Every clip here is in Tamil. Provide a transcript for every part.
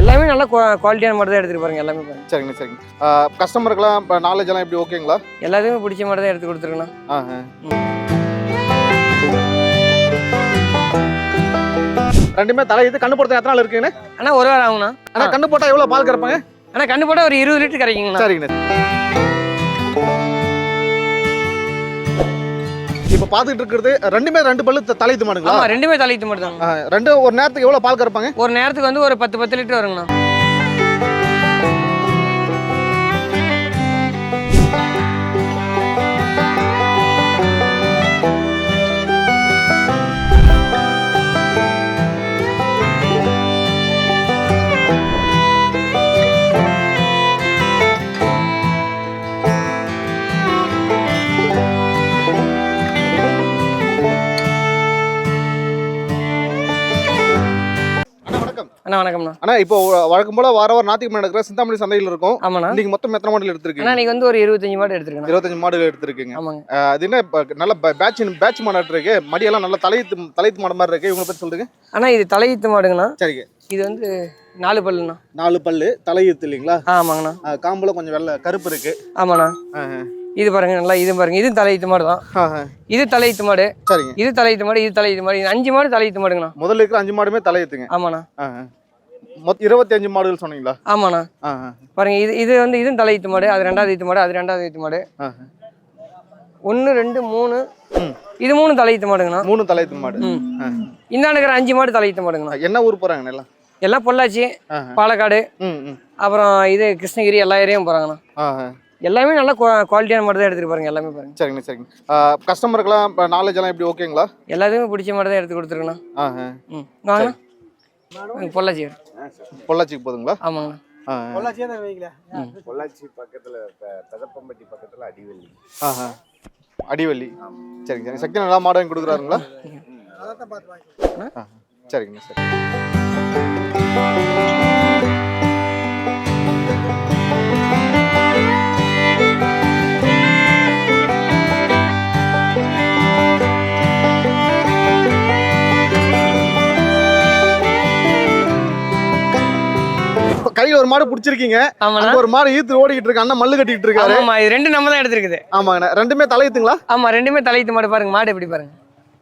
எல்லாமே நல்ல குவாலிட்டியான மாடு தான் எடுத்துட்டு பாருங்க எல்லாமே பாருங்க. சரிங்க சரிங்க. கஸ்டமருக்குலாம் இப்போ நாலேஜ் எல்லாம் எப்படி ஓகேங்களா? எல்லாத்துக்குமே பிடிச்ச மாடு தான் எடுத்து. ம். ரெண்டுமே தலை இது கண்ணு போடுறது எத்தனை நாள் இருக்குங்கண்ணே? அண்ணா ஒரு வாரம் ஆகுண்ணா அண்ணா கண்ணு போட்டா எவ்வளோ பால் கறப்பாங்க? அண்ணா கண்டு போட்டால் ஒரு இருபது லிட்டர் கிடைக்குங்கண்ணா சரிங்கண்ணே. இப்போ பார்த்துட்டு இருக்கிறது ரெண்டுமே ரெண்டு பல்லு தலை இது மாடுங்களா ஆமா ரெண்டுமே தாங்க ஆ, ரெண்டு ஒரு நேரத்துக்கு எவ்வளோ பால் கறப்பாங்க? ஒரு நேரத்துக்கு வந்து ஒரு பத்து பத்து லிட்டர் வருங்கண்ணா. அண்ணா வணக்கம்ண்ணா. அண்ணா இப்போ வழக்கம் போல வார வாரம் ஞாத்திக்கிழமை நடக்கிற சிந்தாமணி சந்தையில் இருக்கும். ஆமாண்ணா. இன்னைக்கு மொத்தம் எத்தனை மாடல் அண்ணா எடுத்திருக்கீங்க இன்னைக்கு வந்து ஒரு இருபத்தஞ்சு மாடு எடுத்துருக்கேண்ணா. இருபத்தஞ்சு மாடுகள் எடுத்திருக்கீங்க. ஆமாங்க. அது என்ன நல்ல பேட்ச் பேட்ச் மாடு இருக்கு. மடியெல்லாம் நல்ல தலையத்து தலையத்து மாடு மாதிரி இருக்கு. இவங்களை பத்தி சொல்லுங்க. அண்ணா இது தலையீத்து மாடுங்கண்ணா. சரிங்க. இது வந்து நாலு பல்லுண்ணா. நாலு பல்லு தலையத்து இல்லைங்களா? ஆமாங்கண்ணா. காம்புல கொஞ்சம் வெள்ளை கருப்பு இருக்கு. ஆமாண்ணா. இது பாருங்க நல்லா இது பாருங்க. இது தலையீத்து மாடு தான். இது தலையீத்து மாடு. சரிங்க. இது தலையீத்து மாடு இது தலையீத்து மாடு. இது அஞ்சு மாடு தலையீத்து மாடுங்கண்ணா. முதல்ல இருக்கிற அஞ்சு மாடுமே தலையத்துங்க. ஆமாண்ணா. மொத்தம் இருபத்தி அஞ்சு மாடுகள் சொன்னீங்களா? ஆமாண்ணா. பாருங்க இது இது வந்து இதுவும் தலையீத்து மாடு அது ரெண்டாவது ஈத்து மாடு அது ரெண்டாவது ஈத்து மாடு. ஒன்று ரெண்டு மூணு. இது மூணு தலையீத்து மாடுங்கண்ணா. மூணு தலையத்து மாடு. ம். ஆஹா. இந்தாண்ட இருக்கிற அஞ்சு மாடு தலையீத்து மாடுங்கண்ணா. என்ன ஊர் போறாங்க எல்லாம் எல்லாம் பொள்ளாச்சி. பாலக்காடு. அப்புறம் இது கிருஷ்ணகிரி எல்லா ஏரியாவும் போகிறாங்கண்ணா ஆஹா. எல்லாமே நல்ல குவாலிட்டியான மாடு தான் எடுத்துட்டு பாருங்க எல்லாமே பாருங்க. சரிங்க சரிங்க கஸ்டமருக்குலாம் நாலேஜ் எல்லாம் எப்படி ஓகேங்களா எல்லாத்துக்குமே பிடிச்ச மாடு தான் எடுத்து வாங்கண்ணா இங்க பொள்ளாச்சி பொள்ளாச்சிக்கு போதுங்களா? ஆமாங்கண்ணா ஆஹா. பொள்ளாச்சி பக்கத்துல பெதப்பம்பட்டி பக்கத்துல அடிவெள்ளி. ஆஹா. அடிவள்ளி. சரிங்க சரிங்க. சக்தி நல்லா மாடு வாங்கி கொடுக்குறாருங்களா? சரிங்க சரி கையில ஒரு மாடு பிடிச்சிருக்கீங்க. ஒரு மாடு ஈத்து ஓடிக்கிட்டு இருக்கு. அண்ணன் மல்லு கட்டிட்டு இருக்காரு. ஆமாம் இது ரெண்டு நம்ம தான் எடுத்துருக்குது. ஆமாங்கண்ணே. ரெண்டுமே தலையுத்துங்களா ஆமா ரெண்டுமே தலையீத்து மாடு பாருங்க. மாடு எப்படி பாருங்க.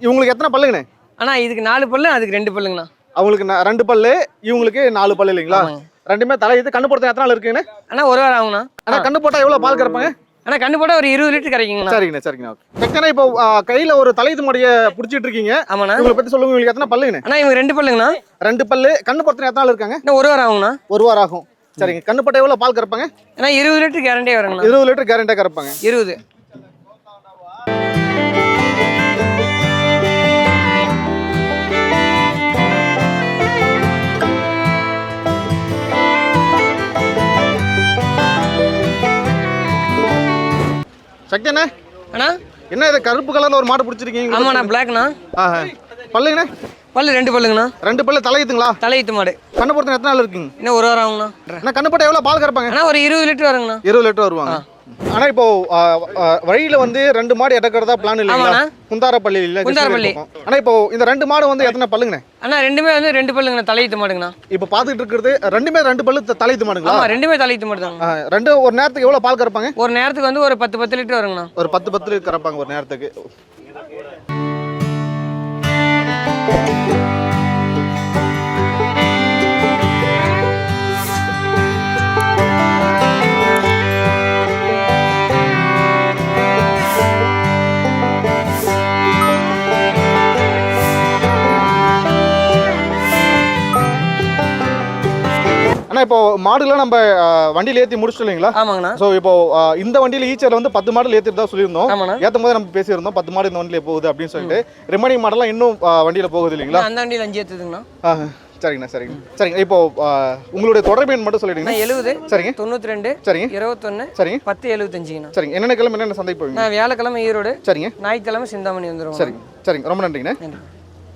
இவங்களுக்கு எத்தனை பல்லுங்கண்ணே? அண்ணா இதுக்கு நாலு பல்லு அதுக்கு ரெண்டு பல்லுங்கண்ணா. அவங்களுக்கு ரெண்டு பல்லு இவங்களுக்கு நாலு பல்லு இல்லைங்களா. ரெண்டுமே தலையுத்து கண்ணு போடுறது எத்தனை நாள் இருக்குங்கண்ணே? அண்ணா ஒரு வாரம் ஆகுண்ணா ஆனா கண்ணு போட்டா எவ்வளவு பால் கறப்பாங்க? அண்ணா கண்டு போட்டால் ஒரு இருபது லிட்டர் கிடைக்குங்கண்ணா சரிங்கண்ணே சரிங்கண்ணா ஓகே இப்போ கையில ஒரு தலையுத்து மடிய பிடிச்சிட்டு இருக்கீங்க ஆமாண்ணா. இவங்களை பத்தி சொல்லுங்க உங்களுக்கு எத்தனை பல்லுங்கண்ணே? அண்ணா இவங்க ரெண்டு பல்லுங்கண்ணா. ரெண்டு பல்லு. கண்ணு போடுறது எத்தனை நாள் இருக்காங்க? இன்னும் ஒரு வாரம் ஆகுங்கண்ணா. ஒரு வாரம் ஆகும். சரிங்க. கண்ணு போட்டா எவ்வளவு பால் கறப்பாங்க? அண்ணா இருபது லிட்டர் கேரண்டியே வருங்கண்ணா இருபது லிட்டர் கேரண்டா கறப்பாங்க. இருபது. சக்தி அண்ணே. அண்ணா. என்ன இது கருப்பு கலர்ல ஒரு மாடு பிடிச்சிருக்கீங்க ஆமாண்ணா பிளாக்ண்ணா. பல்லுங்கண்ணே. பல்லு ரெண்டு பல்லுங்கண்ணா. ரெண்டு பல்லு தலையுத்துங்களா தலையீத்து மாடு. கண்ணு போடுறது எத்தனை நாள் இருக்குங்க? இன்னும் ஒரு வாரம் ஆகுங்கண்ணா. அண்ணா கண்ணு போட்டா எவ்வளவு? பால் கறப்பாங்க? அண்ணா ஒரு இருபது லிட்டர் வருங்கண்ணா. இருபது லிட்டர் வருவாங்க. ஆனா இப்போ வழியில வந்து ரெண்டு மாடு எடக்கிறதா பிளான் இல்லைங்களா. குந்தாரப்பள்ளி இல்ல குந்தாரப்பள்ளி. ஆனா இப்போ இந்த ரெண்டு மாடு வந்து எத்தனை பல்லுங்கண்ணே? அண்ணா ரெண்டுமே வந்து ரெண்டு பல்லுங்கண்ணா தலையீத்து மாடுங்கண்ணா. இப்போ பார்த்துட்டு இருக்கிறது ரெண்டுமே ரெண்டு பல்லு தலையுத்து மாடுங்களா? ஆமா ரெண்டுமே தலையீத்து மாடு ஆ, ரெண்டு ஒரு நேரத்துக்கு எவ்வளவு பால் கறப்பாங்க? ஒரு நேரத்துக்கு வந்து ஒரு பத்து பத்து லிட்டர் வருங்கண்ணா. ஒரு பத்து பத்து லிட்டர் கறப்பாங்க ஒரு நேரத்துக்கு. ஆனா இப்போ மாடுலாம் நம்ம வண்டியில ஏத்தி முடிச்சிட்டோம் இல்லைங்களா? ஆமாங்கண்ணா. ஸோ இப்போ இந்த வண்டியில ஈச்சர்ல வந்து பத்து மாடல் ஏத்திட்டு தான் சொல்லியிருந்தோம். ஏத்தும் போது நம்ம பேசியிருந்தோம் பத்து மாடு இந்த வண்டியில போகுது அப்படின்னு சொல்லிட்டு. ரிமைனிங் மாடெல்லாம் இன்னும் வண்டியில போகுது இல்லைங்களா? அந்த வண்டியில் அஞ்சு ஏற்றுதுங்கண்ணா சரிங்கண்ணா சரிங்க. சரிங்க இப்போ உங்களுடைய தொடர்பு எண் மட்டும் சொல்லிடுங்க. எழுபது சரிங்க. தொண்ணூற்றி ரெண்டு சரிங்க. இருபத்தொன்று சரிங்க. பத்து எழுபத்தஞ்சுங்கண்ணா சரிங்க. என்னென்ன கிழமை என்னென்ன சந்தைக்கு போவீங்க? நான் வியாழக்கிழமை ஈரோடு சரிங்க. ஞாயிற்றுக்கிழமை சிந்தாமணி வந்துடுவோம் சரிங்க. சரிங்க. ரொம்ப நன்றிங்கண்ணே. நன்றி.